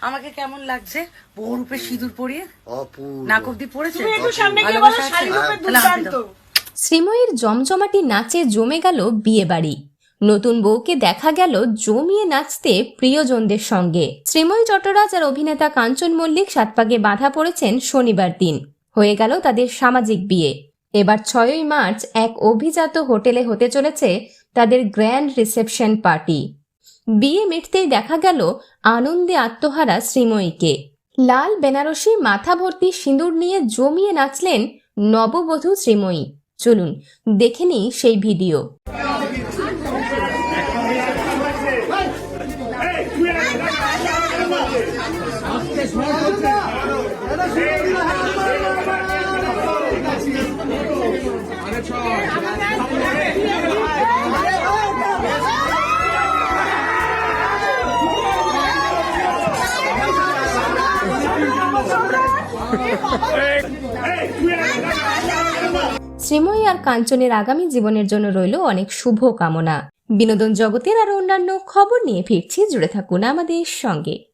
আমাকে কেমন লাগছে? বহুরূপে সিঁদুর পরিয়ে? অপূর্ব। নাক অব্দি পড়েছে? তুমি একটু সামনে গিয়ে বলো ভালোবাসা আছে? শাড়ি রূপে তাহলে আমি দুর্দান্ত। দাও। শ্রীময়ীর জমজমাটি নাচে জমে গেল বিয়ে বাড়ি নতুন বউকে দেখা গেল জমিয়ে নাচতে প্রিয়জনদের সঙ্গে। শ্রীময়ী চট্টরাজ আর অভিনেতা কাঞ্চন মল্লিক সাতপাকে বাধা পড়েছেন শনিবার দিন। হয়ে গেল তাদের সামাজিক বিয়ে। এবার ছয়ই মার্চ এক অভিজাত হোটেলে হতে চলেছে তাদের গ্র্যান্ড রিসেপশন পার্টি। বিয়ে মিটতেই দেখা গেল আনন্দে আত্মহারা শ্রীময়ীকে। লাল বেনারসি মাথা ভর্তি সিঁদুর নিয়ে জমিয়ে নাচলেন নববধূ শ্রীময়ী। চলুন, দেখে নিই সেই ভিডিও। শ্রীময়ী আর কাঞ্চনের আগামী জীবনের জন্য রইল অনেক শুভ কামনা। বিনোদন জগতের আরও অন্যান্য খবর নিয়ে ফিরছি, জুড়ে থাকুন আমাদের সঙ্গে।